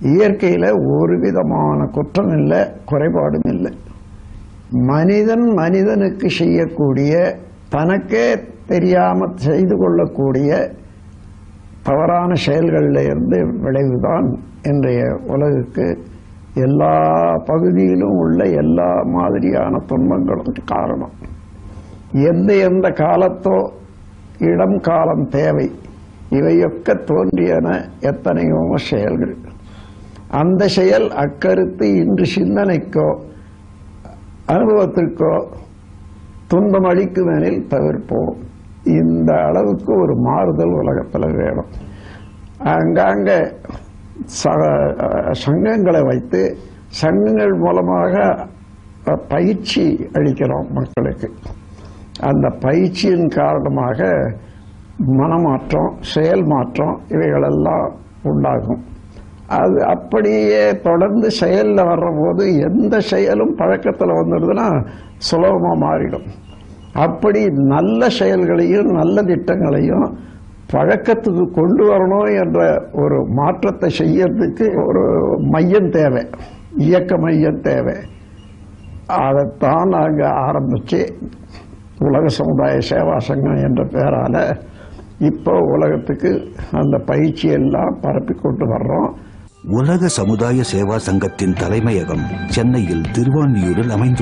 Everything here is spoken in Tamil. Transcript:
இயற்கையில் ஒரு விதமான குற்றம் இல்லை குறைபாடும் இல்லை. மனிதன் மனிதனுக்கு செய்யக்கூடிய தனக்கே தெரியாமல் செய்து கொள்ளக்கூடிய தவறான செயல்களில் இருந்து விளைவுதான் இன்றைய உலகுக்கு எல்லா பகுதியிலும் உள்ள எல்லா மாதிரியான துன்பங்களும் காரணம். எந்த எந்த காலத்தோ இடம் காலம் தேவை இவையொக்க தோன்றியன எத்தனையோ செயல்கள். அந்த செயல் அக்கருத்து இன்று சிந்தனைக்கோ அனுபவத்திற்கோ துன்பம் அளிக்குமெனில் தவிர்ப்போம். இந்த அளவுக்கு ஒரு மாறுதல் உலகத்தில் வேணும். அங்காங்கே ச- சங்கங்களை வைத்து சங்கங்கள் மூலமாக பயிற்சி அளிக்கிறோம் மக்களுக்கு. அந்த பயிற்சியின் காரணமாக மனமாற்றம் செயல் மாற்றம் இவைகளெல்லாம் உண்டாகும். அது அப்படியே தொடர்ந்து செயலில் வர்றபோது எந்த செயலும் பழக்கத்தில் வந்துடுதுன்னா சுலபமாக மாறிடும். அப்படி நல்ல செயல்களையும் நல்ல திட்டங்களையும் பழக்கத்துக்கு கொண்டு வரணும் என்ற ஒரு மாற்றத்தை செய்யறதுக்கு ஒரு மையம் தேவை. இயக்க மையம் தேவை. அதைத்தான் நாங்கள் ஆரம்பித்து உலக சமுதாய சேவா சங்கம் என்ற பெயரால் இப்போ உலகத்துக்கு அந்த பயிற்சியெல்லாம் பரப்பி கொண்டு வர்றோம். உலக சமுதாய சேவா சங்கத்தின் தலைமையகம் சென்னையில் திருவான்மியூரில் அமைந்து